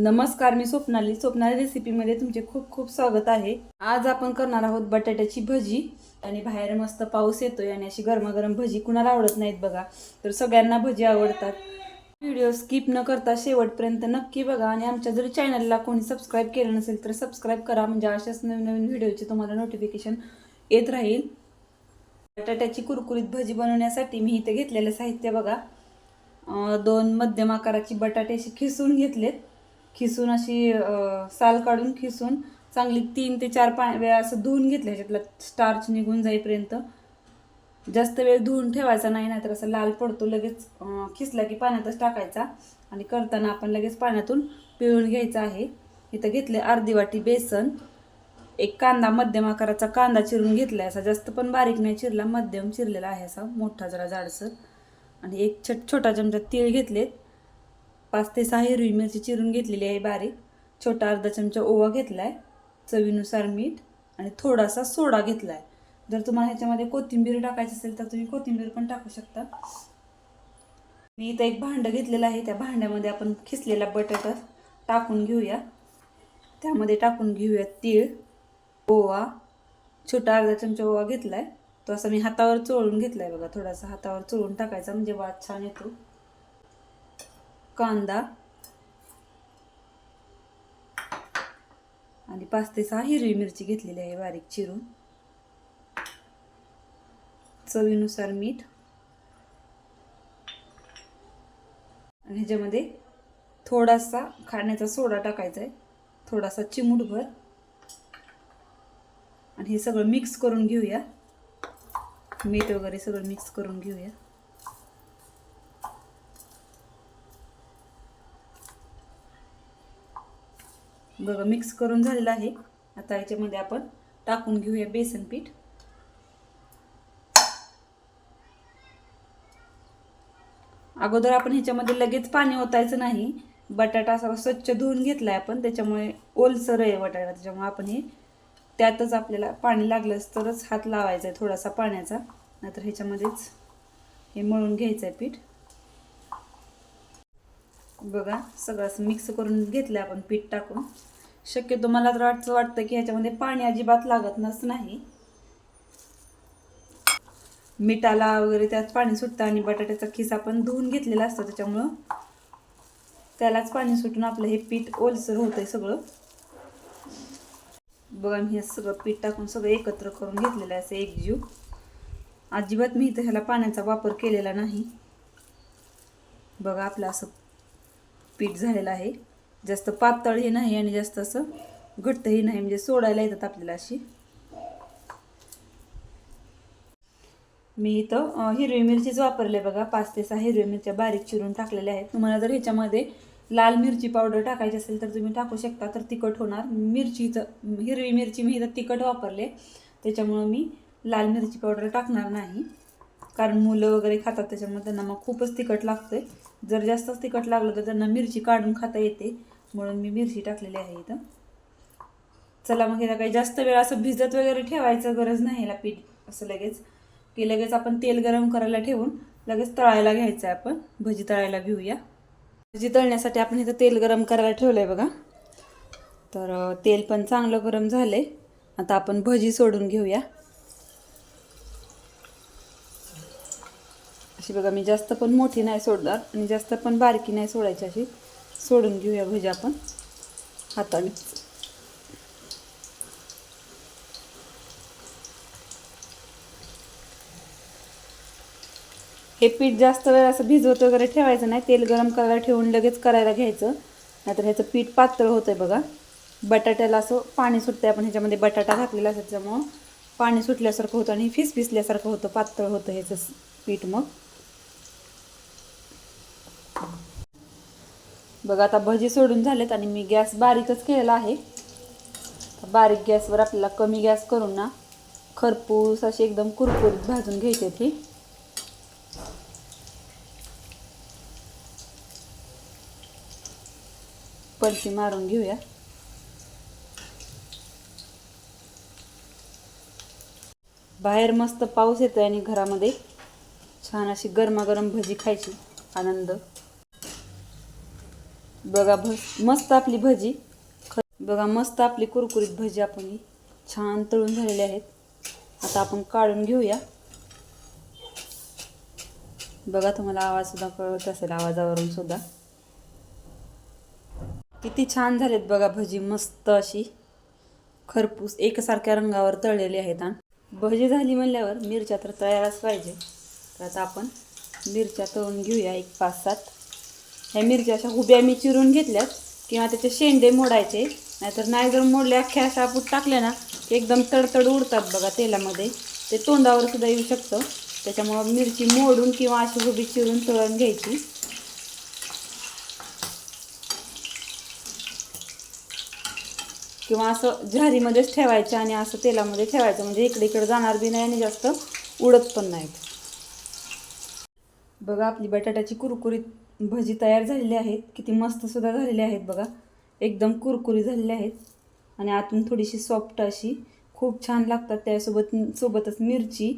नमस्कार मी स्वप्नाली. स्वप्नाली रेसिपीमध्ये तुमचे खूप खूप स्वागत आहे. आज आपण करणार आहोत बटाट्याची भजी आणि बाहेर मस्त पाऊस येतोय आणि अशी गरमागरम भजी कुणाला आवडत नाहीत बघा तर सगळ्यांना भजी आवडतात. व्हिडिओ स्किप न करता शेवटपर्यंत नक्की बघा आणि आमच्या जर चॅनलला कोणी सबस्क्राईब केलं नसेल तर सबस्क्राईब करा म्हणजे अशाच नवीन नवीन व्हिडिओचे तुम्हाला नोटिफिकेशन येत राहील. बटाट्याची कुरकुरीत भजी बनवण्यासाठी मी इथे घेतलेलं साहित्य बघा. दोन मध्यम आकाराची बटाटे अशी खिसून घेतलेत. खिसून अशी साल काढून खिसून चांगली तीन ते चार पा वेळा असं धुवून घेतलं ह्याच्यातला स्टार्च निघून जाईपर्यंत. जास्त वेळ धुवून ठेवायचा नाही नाहीतर असं लाल पडतो लगेच खिसला की पाण्यातच टाकायचा. आणि करताना आपण लगेच पाण्यातून पिळून घ्यायचा आहे. इथं घेतले अर्धी वाटी बेसन. एक कांदा मध्यम आकाराचा कांदा चिरून घेतला आहे असा. जास्त पण बारीक नाही चिरला मध्यम चिरलेला आहे असा. मोठा जरा जाडसर. आणि एक छट छोटा चमचा तीळ घेतलेत. पाच ते सहा हिरवी मिरची चिरून घेतलेली आहे बारीक. छोटा अर्धा चमचा ओवा घेतला आहे चवीनुसार मीठ आणि थोडासा सोडा घेतला आहे जर तुम्हाला ह्याच्यामध्ये कोथिंबीर टाकायची असेल तर तुम्ही कोथिंबीर पण टाकू शकता. मी इथं एक भांडं घेतलेलं आहे. त्या भांड्यामध्ये आपण खिसलेला बटाटा टाकून घेऊया. त्यामध्ये टाकून घेऊया तीळ ओवा. छोटा अर्धा चमचा ओवा घेतला आहे तो असा मी हातावर चोळून घेतला आहे बघा. थोडासा हातावर चोळून टाकायचा म्हणजे वाद छान येतो. कांदा. आणि पाच ते सहा हिरवी मिरची घेतलेली आहे बारीक चिरून. चवीनुसार मीठ. आणि ह्याच्यामध्ये थोडासा खाण्याचा सोडा टाकायचा आहे. थोडासा चिमूटभर. आणि हे सगळं मिक्स करून घेऊया. मीठ वगैरे सगळं मिक्स करून घेऊया. बघा मिक्स करून झालेलं आहे. आता याच्यामध्ये आपण टाकून घेऊया बेसन पीठ. अगोदर आपण ह्याच्यामध्ये लगेच पाणी ओतायचं नाही. बटाटा असा स्वच्छ धुवून घेतला आहे आपण त्याच्यामुळे ओलसर आहे बटाटा त्याच्यामुळे आपण हे त्यातच आपल्याला पाणी लागलंच तरच हात लावायचा आहे थोडासा पाण्याचा. नाहीतर ह्याच्यामध्येच हे मळून घ्यायचं आहे पीठ. बघा सगळं असं मिक्स करून घेतलं आपण पीठ टाकून. शक्यतो मला तर वाटतं वाटतं की ह्याच्यामध्ये पाणी अजिबात लागत नस नाही. मिठाला वगैरे त्यात पाणी सुटतं आणि बटाट्याचा खिस आपण धुवून घेतलेला असतो त्याच्यामुळं. त्यालाच पाणी सुटून आपलं हे पीठ ओलसर होतंय सगळं. बघा मी हे सगळं पीठ टाकून सगळं एकत्र करून घेतलेलं आहे असं एकजीव अजिबात मी इथं ह्याला पाण्याचा वापर केलेला नाही. बघा आपलं असं पीठ झालेलं आहे. जास्त पातळही नाही आणि जास्त असं घट्टही नाही म्हणजे सोडायला येतात आपल्याला अशी. मी इथं हिरवी मिरचीच वापरले बघा. पाच ते सहा हिरव्या मिरच्या बारीक चिरून टाकलेल्या आहेत. तुम्हाला जर ह्याच्यामध्ये लाल मिरची पावडर टाकायची असेल तर तुम्ही टाकू शकता तर तिखट होणार. मिरचीचं हिरवी मिरची मी इथं तिखट वापरले. त्याच्यामुळं मी लाल मिरची पावडर टाकणार नाही. कारण मुलं वगैरे खातात त्याच्यामुळे त्यांना मग खूपच तिखट लागतंय. जर जास्तच तिखट लागलं तर त्यांना मिरची काढून खाता येते. म्हणून मी मिरची टाकलेली आहे इथं. चला मग ह्याला काही जास्त वेळ असं भिजत वगैरे ठेवायचं गरज नाही ह्याला पीठ असं लगेच. की लगेच आपण तेल गरम करायला ठेवून लगेच तळायला घ्यायचं आहे आपण. भजी तळायला घेऊया. भजी तळण्यासाठी आपण इथं तेल गरम करायला ठेवलं आहे बघा. तर तेल पण चांगलं गरम झालं आहे आता आपण भजी सोडून घेऊया. अशी बघा मी जास्त पण मोठी नाही सोडणार आणि जास्त पण बारकी नाही सोडायची अशी. सोडून घेऊया भजी आपण. हाताने. हे पीठ जास्त वेळ असं भिजवत वगैरे ठेवायचं नाही. तेल गरम करायला ठेवून लगेच करायला घ्यायचं. नाहीतर ह्याचं पीठ पातळ होतंय बघा. बटाट्याला असं पाणी सुटतंय. आपण ह्याच्यामध्ये बटाटा घातलेला असं त्याच्यामुळं पाणी सुटल्यासारखं होतं आणि फिस फिसल्यासारखं होतं. पातळ होतं ह्याचं पीठ मग. बघा आता भजी सोडून झालेत आणि मी गॅस बारीकच केलेला आहे. बारीक गॅसवर आपल्याला कमी गॅस करून ना खरपूस अशी एकदम कुरकुरीत भाजून घ्यायचे ती. पलटी मारून घेऊया. बाहेर मस्त पाऊस येतोय आणि घरामध्ये छान अशी गरमागरम भजी खायची आनंद. बघा भ मस्त आपली भजी. ख बघा मस्त आपली कुरकुरीत भजी आपण ही छान तळून झालेली आहेत. आता आपण काढून घेऊया. बघा तुम्हाला आवाजसुद्धा कळत असेल आवाजावरून सुद्धा. किती छान झालेत बघा भजी मस्त अशी. खरपूस एकसारख्या रंगावर तळलेली आहेत. आणि भजी झाली म्हणल्यावर मिरच्या तर तयारच पाहिजे. तर आता आपण मिरच्या तळून घेऊया एक पाच सात ह्या मिरच्या अशा उभ्या मी चिरून घेतल्यात. किंवा त्याचे शेंडे मोडायचे. नाहीतर नाही जर मोडले अख्ख्या अशा आपण टाकल्या ना की एकदम तडतड उडतात बघा तेलामध्ये. ते तोंडावर सुद्धा येऊ शकतं. त्याच्यामुळं मिरची मोडून किंवा अशी उभी चिरून तळून घ्यायची. किंवा असं झारीमध्येच ठेवायचं आणि असं तेलामध्ये ठेवायचं. म्हणजे इकडे इकडे जाणार बी नाही आणि जास्त उडत पण नाहीत. बघा आपली बटाट्याची कुरकुरीत भजी तयार झालेली आहेत. किती मस्तसुद्धा झालेली आहेत बघा. एकदम कुरकुरी झालेली आहेत. आणि आतून थोडीशी सॉफ्ट अशी खूप छान लागतात त्यासोबत सोबतच मिरची.